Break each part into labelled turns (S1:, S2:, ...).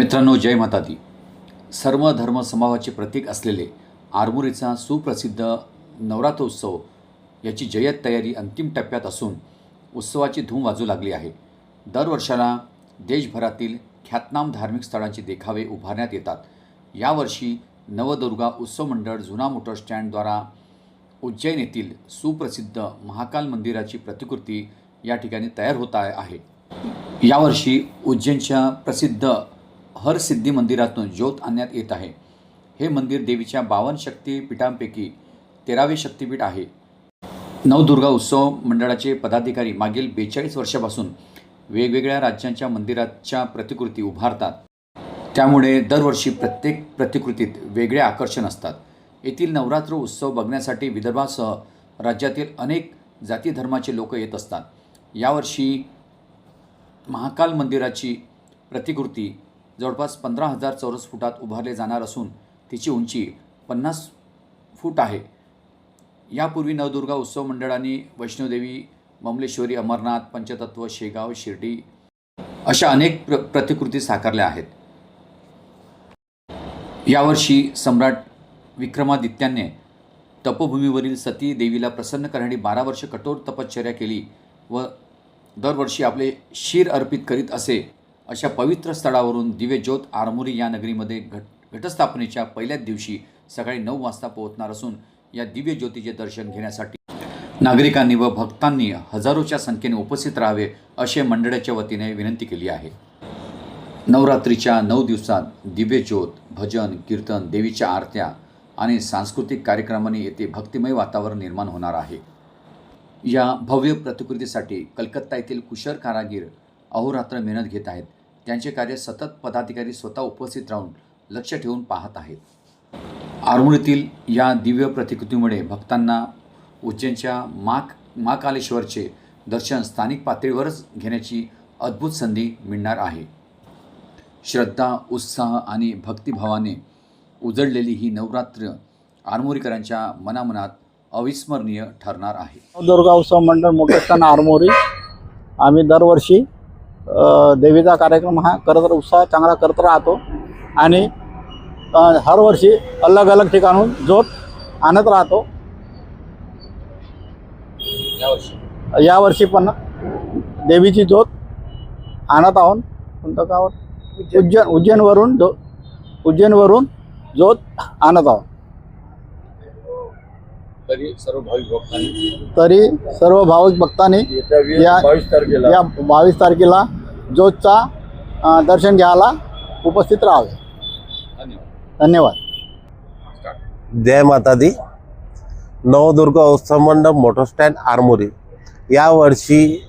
S1: मित्रांनो जय माता दी. सर्व धर्म समभावाचे प्रतीक असलेले आरमोरीचा सुप्रसिद्ध नवरात्रोत्सव याची जय्यत तयारी अंतिम टप्प्यात असून उत्सवाची धूम वाजू लागली आहे. दरवर्षाला देशभरातील ख्यातनाम धार्मिक स्थळांचे देखावे उभारण्यात येतात. यावर्षी नवदुर्गा उत्सव मंडळ जुना मोटर स्टँडद्वारा उज्जैन येथील सुप्रसिद्ध महाकाल मंदिराची प्रतिकृती या ठिकाणी तयार होत आहे. यावर्षी उज्जैनच्या प्रसिद्ध हरसिद्धी मंदिरातून ज्योत आणण्यात येत आहे. हे मंदिर देवीच्या बावन्न शक्तीपीठांपैकी तेरावे शक्तिपीठ आहे. नवदुर्गा उत्सव मंडळाचे पदाधिकारी मागील बेचाळीस वर्षापासून वेगवेगळ्या राज्यांच्या मंदिराच्या प्रतिकृती उभारतात. त्यामुळे दरवर्षी प्रत्येक प्रतिकृतीत वेगळे आकर्षण असतात. येथील नवरात्र उत्सव बघण्यासाठी विदर्भासह राज्यातील अनेक जाती धर्माचे लोक येत असतात. यावर्षी महाकाल मंदिराची प्रतिकृती जवळपास पंधरा हजार चौरस फुटात उभारले जाणार असून तिची उंची पन्नास फूट आहे. यापूर्वी नवदुर्गा उत्सव मंडळाने वैष्णोदेवी ममलेश्वरी अमरनाथ पंचतत्व शेगाव शिर्डी अशा अनेक प्र प्रतिकृती साकारल्या आहेत. यावर्षी सम्राट विक्रमादित्याने तपोभूमीवरील सती देवीला प्रसन्न करण्यासाठी बारा वर्ष कठोर तपश्चर्या केली व दरवर्षी आपले शीर अर्पित करीत असे अशा पवित्र स्थळावरून दिव्यज्योत आरमोरी या नगरीमध्ये घट घटस्थापनेच्या पहिल्याच दिवशी सकाळी नऊ वाजता पोहोचणार असून या दिव्य ज्योतीचे दर्शन घेण्यासाठी नागरिकांनी व भक्तांनी हजारोच्या संख्येने उपस्थित राहावे असे मंडळाच्या वतीने विनंती केली आहे. नवरात्रीच्या नऊ दिवसात दिव्य ज्योत भजन कीर्तन देवीच्या आरत्या आणि सांस्कृतिक कार्यक्रमांनी येथे भक्तिमय वातावरण निर्माण होणार आहे. या भव्य प्रतिकृतीसाठी कलकत्ता येथील कुशल कारागीर अहोरात्र मेहनत घेत आहेत. त्यांचे कार्य सतत पदाधिकारी स्वतः उपस्थित राहून लक्ष ठेवून पाहत आहेत. आरमोरीतील या दिव्य प्रतिकृतीमुळे भक्तांना उज्जैनच्या माक महाकालेश्वरचे दर्शन स्थानिक पातळीवरच घेण्याची अद्भुत संधी मिळणार आहे. श्रद्धा उत्साह आणि भक्तिभावाने उजळलेली ही नवरात्र आरमोरीकरांच्या मनामनात अविस्मरणीय ठरणार आहे.
S2: दुर्गा उत्सव मंडळ मोठेस्थान आरमोरी. आम्ही दरवर्षी देवीचा कार्यक्रम हा करत उत्साह चांगला करत राहतो. आणि हरवर्षी हर वर्षी अलग अलग ठिकाणून जोत आणत राहतो. यावर्षी पण देवीची जोत आणत आहोत. कोणतं गावात उज्जैन उज्जैनवरून जो उज्जैनवरून जोत आणत आहोत.
S3: तरी सर्व भाविक भक्तांनी
S2: तरी सर्व भाविक भक्तांनी
S3: येत्या वीस
S2: या-
S3: बावीस तारखेला
S2: या बावीस तारखेला ज्योतचा अ, दर्शन घ्यायला उपस्थित राहावे.
S3: धन्यवाद.
S2: धन्यवाद.
S4: जय माता दी नवदुर्गा उत्सव मंडप मोटर स्टँड आरमोरी. यावर्षी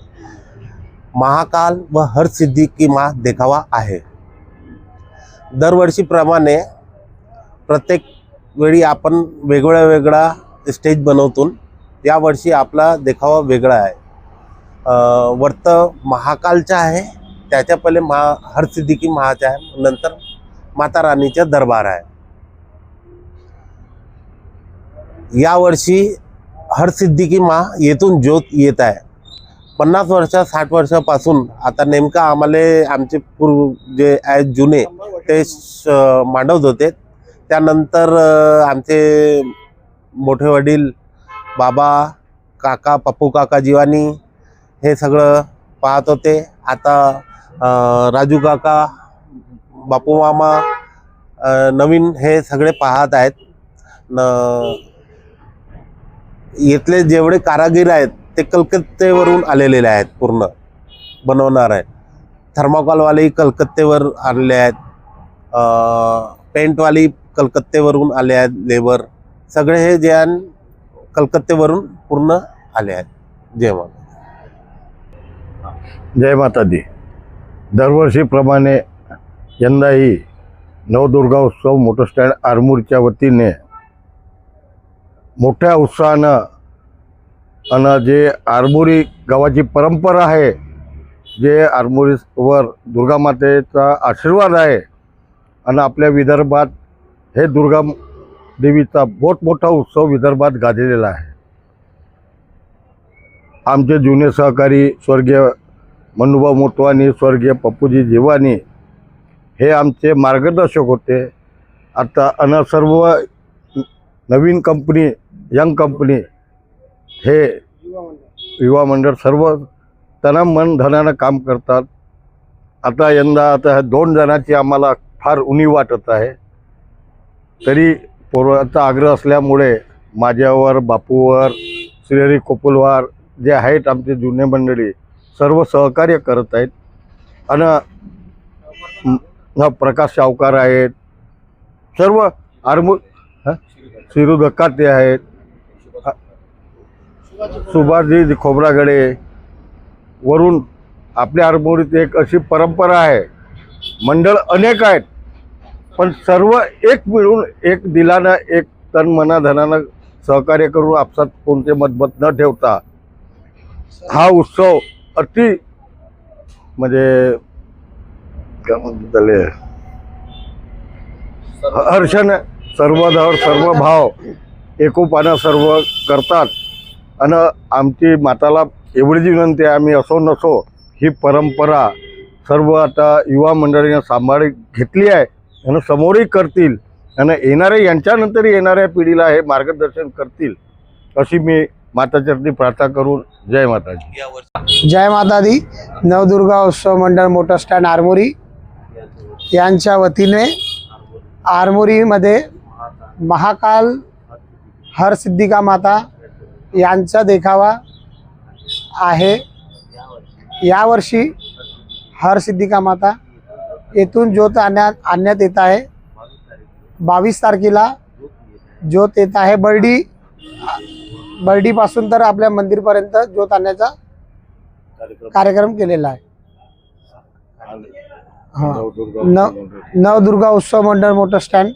S4: महाकाल व हरसिद्धी की मा देखावा आहे. दरवर्षीप्रमाणे प्रत्येक वेळी आपण वेगळा वेगळा स्टेज बनवतो यावर्षी आपला देखावा वेगळा आहे. वर्त महाकालचा आहे त्याच्या पहिले महा हरसिद्धिकी महाचा आहे नंतर माता राणीचा दरबार आहे. यावर्षी हरसिद्धिकी महा मा येथून ज्योत येत आहे. पन्नास वर्ष साठ वर्षापासून आता नेमकं आम्हाला आमचे पूर्व जे आहेत जुने ते मांडवत होते. त्यानंतर आमचे मोठे वडील बाबा काका पप्पू काका जीवानी हे सगळं पाहत होते. आता राजू काका बापू मामा नवीन हे सगळे पाहत आहेत. न इथले जेवढे कारागीर आहेत ते कलकत्तेवरून आलेले आहेत पूर्ण बनवणार आहेत. थर्माकॉलवालेही कलकत्तेवर आलेले आहेत. पेंटवाली कलकत्तेवरून आले आहेत लेबर. सगळे हे जे कलकत्तेवरून पूर्ण आले आहेत. जेवण
S5: जय माता दी. दरवर्षीप्रमाणे यंदाही नवदुर्गा उत्सव मोटर स्टँड आरमूरच्या वतीने मोठ्या उत्साहानं आणि जे आरमोरी गावाची परंपरा आहे जे आरमोरीवर दुर्गामातेचा आशीर्वाद आहे आणि आपल्या विदर्भात हे दुर्गा देवीचा मोठमोठा उत्सव विदर्भात गाजलेला आहे. आमचे जुने सहकारी स्वर्गीय मनुभाऊ मोटवानी स्वर्गीय पप्पूजी जीवानी हे आमचे मार्गदर्शक होते. आता अन सर्व नवीन कंपनी यंग कंपनी हे युवा मंडळ सर्व तन मन धनानं काम करतात. आता यंदा आता ह्या दोन जणांची आम्हाला फार उणी वाटत आहे. तरी पोराचा आग्रह असल्यामुळे माझ्यावर बापूवर श्रीहरी कोपुलवार जे आहेत आमचे जुने मंडळी सर्व सहकार्य करत आहेत. आणि प्रकाश सावकार आहेत. सर्व आरमू शिरू दक्काते आहेत. सुभाषजी खोबरागडे. वरून आपल्या आरमोरीत एक अशी परंपरा आहे. मंडळ अनेक आहेत. पण सर्व एक मिळून एक दिलानं एक तन मनाधनानं सहकार्य करून आपसात कोणते मतभेद न ठेवता हा उत्सव अति म्हणजे काय म्हणतात त्याले? हर्षण सर्वधर सर्व भाव एकोपानं सर्व करतात. आणि आमची माताला एवढीच विनंती आहे आम्ही असो नसो ही परंपरा सर्व आता युवा मंडळीनं सांभाळी घेतली आहे. आणि समोरही करतील. आणि येणाऱ्या यांच्यानंतर येणाऱ्या पिढीला हे मार्गदर्शन करतील अशी मी माताचरणी प्रार्थना करून जय माताजी.
S6: जय मातादी. नवदुर्गा उत्सव मंडळ मोटर स्टँड आरमोरी यांच्या वतीने आरमोरीमध्ये महाकाल हरसिद्धिका माता यांचा देखावा आहे. यावर्षी हरसिद्धिका माता येथून ज्योत आणण्यात आणण्यात येत आहे. बावीस तारखेला ज्योत येत आहे. बर्डी बर्डीपासून तर आपल्या मंदिरपर्यंत ज्योत आणण्याचा कार्यक्रम. केलेला आहे. हा. नव नवदुर्गा उत्सव मंडळ मोटर स्टँड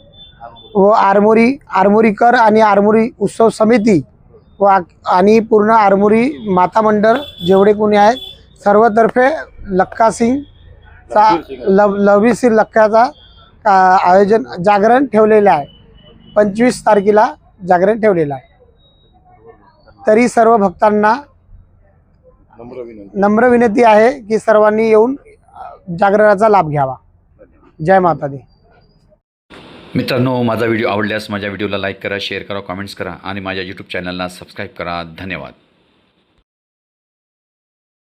S6: व आरमोरी आरमोरीकर आणि आरमोरी उत्सव समिती व आणि पूर्ण आरमोरी माता मंडळ जेवढे कोणी आहेत सर्वतर्फे लक्का सिंगचा लव लक्क्याचा आ, आयोजन जागरण ठेवलेलं आहे. पंचवीस तारखेला जागरण ठेवलेलं आहे. तरी सर्व भक्तांना नम्र विनंती. आहे की सर्वांनी येऊन जागरणाचा लाभ घ्यावा. जय माता दी.
S1: मित्रांनो माझा व्हिडिओ आवडल्यास माझ्या व्हिडिओला लाईक करा शेअर करा कमेंट्स करा आणि माझ्या यूट्यूब चॅनलला सबस्क्राईब करा. धन्यवाद.